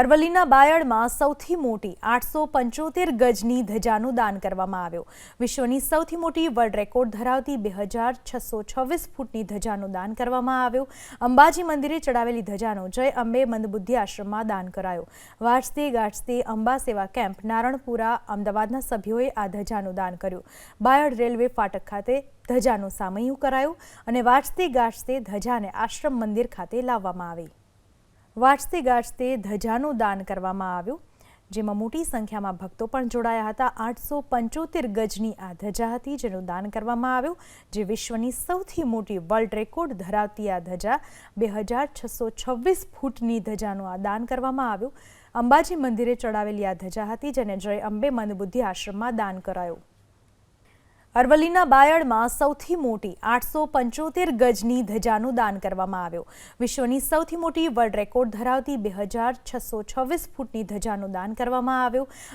અરવલ્લીના બાયડમાં સૌથી મોટી આઠસો પંચોતેર ગજની ધજાનું દાન કરવામાં આવ્યું. વિશ્વની સૌથી મોટી વર્લ્ડ રેકોર્ડ ધરાવતી બે હજાર છસો છવ્વીસ ફૂટની ધજાનું દાન કરવામાં આવ્યું. અંબાજી મંદિરે ચડાવેલી ધજાનો જય અંબે મંદબુદ્ધિ આશ્રમમાં દાન કરાયું. વાજતે ગાજતે અંબા સેવા કેમ્પ નારણપુરા અમદાવાદના સભ્યોએ આ ધજાનું દાન કર્યું. બાયડ રેલવે ફાટક ખાતે ધજાનું સામયું કરાયું અને વાંચતે ગાજતે ધજાને આશ્રમ મંદિર ખાતે લાવવામાં આવી. વાજતે ગાજતે ધજાનું દાન કરવામાં આવ્યું, જેમાં મોટી સંખ્યામાં ભક્તો પણ જોડાયા હતા. આઠસો પંચોતેર ગજની આ ધજા હતી જેનું દાન કરવામાં આવ્યું, જે વિશ્વની સૌથી મોટી વર્લ્ડ રેકોર્ડ ધરાવતી આ ધજા બે હજાર છસો છવ્વીસ ફૂટની ધજાનું આ દાન કરવામાં આવ્યું. અંબાજી મંદિરે ચડાવેલી આ ધજા હતી, જેને જય અંબે મંદબુદ્ધિ આશ્રમમાં દાન કરાયું. અરવલ્લીના બાયડમાં સૌથી મોટી આઠસો પંચોતેર ગજની ધજાનું દાન કરવામાં આવ્યું. વિશ્વની સૌથી મોટી વર્લ્ડ રેકોર્ડ ધરાવતી બે હજાર છસો છવ્વીસ ફૂટની ધજાનું દાન કરવામાં આવ્યું.